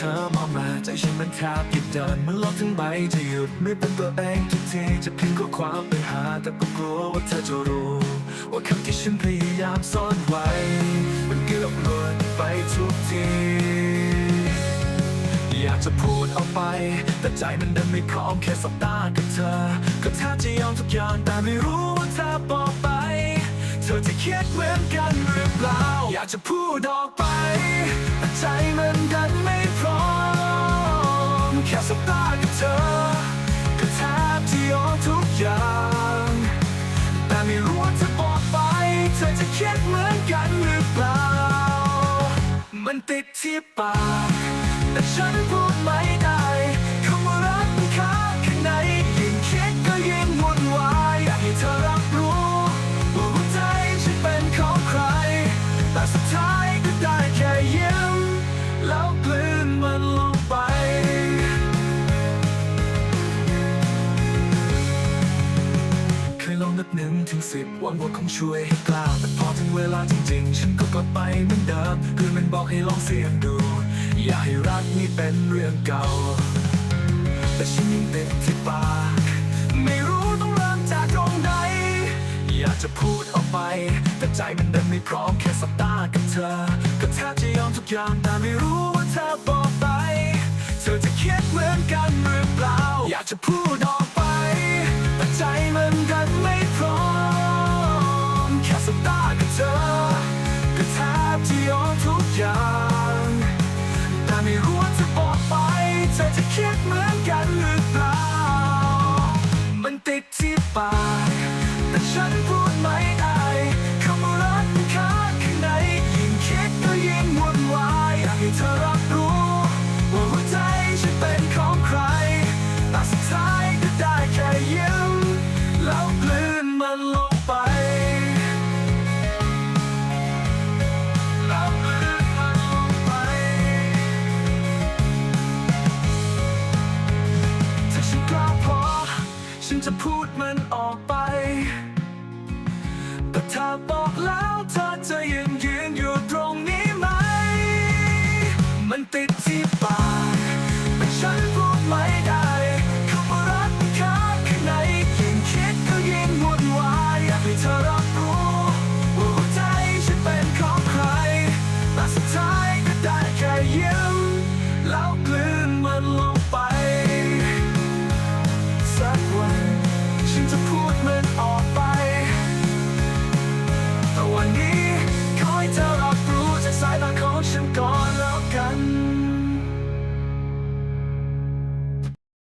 เธอมองมาใจฉันมันแทบหยุดเดินมันลบทั้งใบจะหยุดไม่เป็นตัวเองทุกทีจะพิมพ์ข้อความไปหาแต่ก็กลัวว่าเธอจะรู้ ว่าคำที่ฉันพยายามซ่อนไว้ มันเกือบหลุดไปทุกที อยากจะพูดออกไป แต่ใจมันดันไม่พร้อมแค่สบตากับเธอ ก็แทบจะยอมทุกอย่างแต่ไม่รู้ว่าเธอบอกไป เธอจะคิดเหมือนกันหรือเปล่า อยากจะพูดออกไปแต่ใจมันดัน ที่ปากแต่ฉันพูดไม่ได้ หนึ่งถึงสิบวังว่าคงช่วยให้กล้าแต่พอถึงเวลาจริงๆ ฉันก็กลับไปเหมือนเดิมคือมันบอกให้ลองเสี่ยงดู อย่าให้รักนี่เป็นเรื่องเก่า แต่ฉันยังติดที่ปากไม่รู้ต้องเริ่มจากตรงไหนอยากจะพูดออกไป แต่ใจมันดันไม่พร้อมแค่สบตากับเธอ ก็แทบจะยอมทุกอย่างแต่ไม่รู้ว่าเธอบอกไป เธอจะคิดเหมือนกันหรือเปล่า อยากจะพูด แต่ฉันพูดไม่ได้คำว่ารักมันค้างข้างในยิ่งคิดก็ยิ่งวุ่นวายอยากให้เธอรับรู้ ว่าหัวใจฉันเป็นของใครแต่สุดท้ายก็ได้แค่ยิ้มแล้วกลืนมันลงไปแล้วกลืนมันลงไป ถ้าฉันกล้าพอ ฉันจะพูดมันออกไป